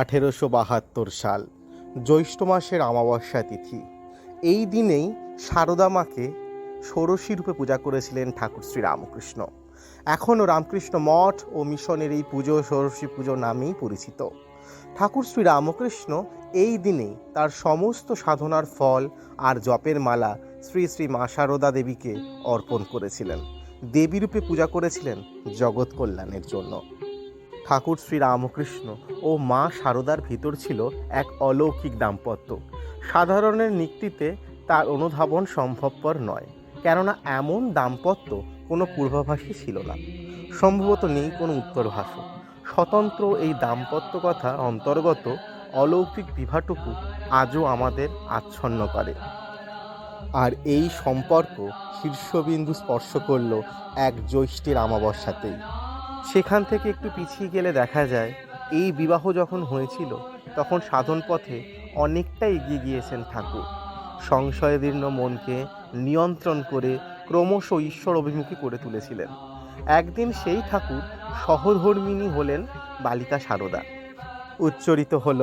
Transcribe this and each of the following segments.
আঠেরোশো বাহাত্তর সাল, জ্যৈষ্ঠ মাসের অমাবস্যা তিথি। এই দিনেই সারদা মাকে ষোড়শী রূপে পূজা করেছিলেন ঠাকুর শ্রী রামকৃষ্ণ। এখনও রামকৃষ্ণ মঠ ও মিশনের এই পুজো, ষোড়শী পুজো নামেই পরিচিত। ঠাকুর শ্রী রামকৃষ্ণ এই দিনেই তার সমস্ত সাধনার ফল আর জপের মালা শ্রী শ্রী মা সারদা দেবীকে অর্পণ করেছিলেন। দেবীরূপে পূজা করেছিলেন জগৎ কল্যাণের জন্য। ঠাকুর শ্রী রামকৃষ্ণ ও মা সারদার ভিতর ছিল এক অলৌকিক দাম্পত্য। সাধারণের নিক্তিতে তার অনুধাবন সম্ভবপর নয়, কেননা এমন দাম্পত্য কোনো পূর্বাভাসই ছিল না। সম্ভবত নেই কোনো উত্তরভাষ। স্বতন্ত্র এই দাম্পত্য কথা অন্তর্গত অলৌকিক বিভাটুকু আজও আমাদের আচ্ছন্ন করে। আর এই সম্পর্ক শীর্ষবিন্দু স্পর্শ করল এক জ্যৈষ্ঠের অমাবস্যাতেই সেখান থেকে একটু পিছিয়ে গেলে দেখা যায়, এই বিবাহ যখন হয়েছিল, তখন সাধন পথে অনেকটা এগিয়ে গিয়েছেন ঠাকুর। সংশয়দীর্ণ মনকে নিয়ন্ত্রণ করে ক্রমশ ঈশ্বর অভিমুখী করে তুলেছিলেন। একদিন সেই ঠাকুর সহধর্মিনী হলেন বালিকা সারদা। উচ্চরিত হল,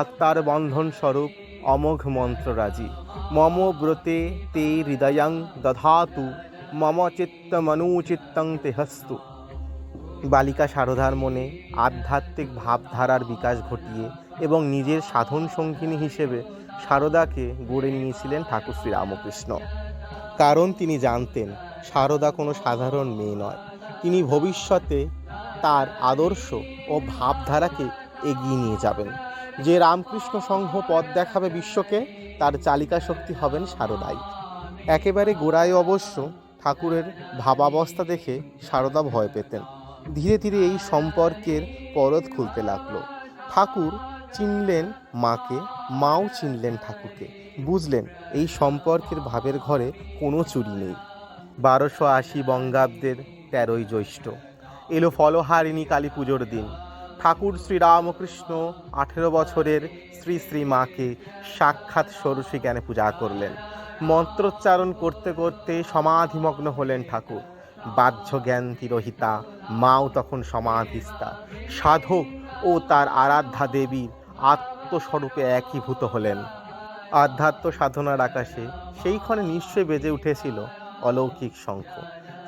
আত্মার বন্ধন স্বরূপ অমোঘ মন্ত্ররাজি মম ব্রতে তে হৃদয়াং দধাতু, মম চিত্তমনুচিত্তং তেহস্তু। বালিকা সারদার মনে আধ্যাত্মিক ভাবধারার বিকাশ ঘটিয়ে এবং নিজের সাধন সঙ্গিনী হিসেবে সারদাকে গড়ে নিয়েছিলেন ঠাকুর শ্রী রামকৃষ্ণ। কারণ তিনি জানতেন, সারদা কোনো সাধারণ মেয়ে নয়। তিনি ভবিষ্যতে তার আদর্শ ও ভাবধারাকে এগিয়ে নিয়ে যাবেন। যে রামকৃষ্ণ সংঘ পথ দেখাবে বিশ্বকে, তার চালিকা শক্তি হবেন সারদাই। একেবারে গোড়ায় অবশ্য ঠাকুরের ভাবাবস্থা দেখে সারদা ভয় পেতেন। ধীরে ধীরে এই সম্পর্কের পরদ খুলতে লাগল। ঠাকুর চিনলেন মাকে, মাও চিনলেন ঠাকুরকে। বুঝলেন এই সম্পর্কের ভাবের ঘরে কোনো চুরি নেই। বারোশো আশি বঙ্গাব্দের তেরোই জ্যৈষ্ঠ। এলো ফলহারিণী কালী পুজোর দিন। ঠাকুর শ্রীরামকৃষ্ণ আঠেরো বছরের শ্রী শ্রী মাকে সাক্ষাৎ ষোড়শী জ্ঞানে পূজা করলেন। মন্ত্রোচ্চারণ করতে করতে সমাধিমগ্ন হলেন ঠাকুর। বাহ্য জ্ঞান তিরোহিতা মাও তখন সমাধিস্থা। সাধক ও তার আরাধ্যা দেবীর আত্মস্বরূপে একীভূত হলেন। আধ্যাত্ম সাধনার আকাশে সেইক্ষণে নিশ্চয়ই বেজে উঠেছিল অলৌকিক শঙ্খ।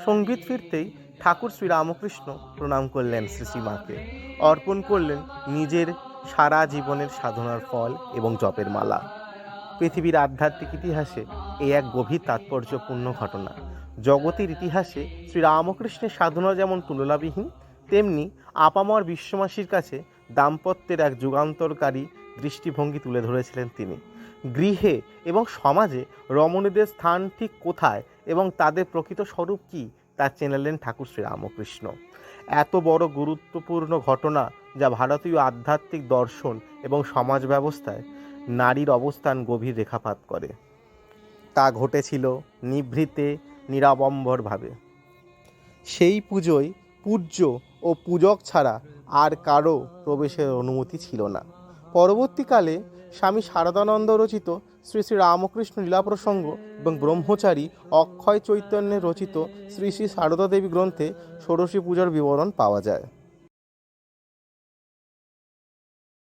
সংগীত ফিরতেই ঠাকুর শ্রীরামকৃষ্ণ প্রণাম করলেন শ্রী শ্রীমাকে অর্পণ করলেন নিজের সারা জীবনের সাধনার ফল এবং জপের মালা। পৃথিবীর আধ্যাত্মিক ইতিহাসে এই এক গভীর তাৎপর্যপূর্ণ ঘটনা। জগতের ইতিহাসে শ্রীরামকৃষ্ণের সাধনা যেমন তুলনাবিহীন, তেমনি আপামর বিশ্বমাসীর কাছে দাম্পত্যের এক যুগান্তরকারী দৃষ্টিভঙ্গি তুলে ধরেছিলেন তিনি। গৃহে এবং সমাজে রমণীদের স্থান ঠিক কোথায় এবং তাদের প্রকৃত স্বরূপ কী, তা চেনালেন ঠাকুর শ্রীরামকৃষ্ণ। এত বড় গুরুত্বপূর্ণ ঘটনা যা ভারতীয় আধ্যাত্মিক দর্শন এবং সমাজ ব্যবস্থায় নারীর অবস্থান গভীর রেখাপাত করে। তা ঘটেছিল নিভৃতে নিরাবম্বরভাবে। সেই পুজোয় পূজ্য ও পূজক ছাড়া আর কারও প্রবেশের অনুমতি ছিল না। পরবর্তীকালে স্বামী শারদানন্দ রচিত শ্রী শ্রী রামকৃষ্ণ লীলা প্রসঙ্গ এবং ব্রহ্মচারী অক্ষয় চৈতন্যের রচিত শ্রী শ্রী সারদা দেবী গ্রন্থে ষোড়শী পূজার বিবরণ পাওয়া যায়।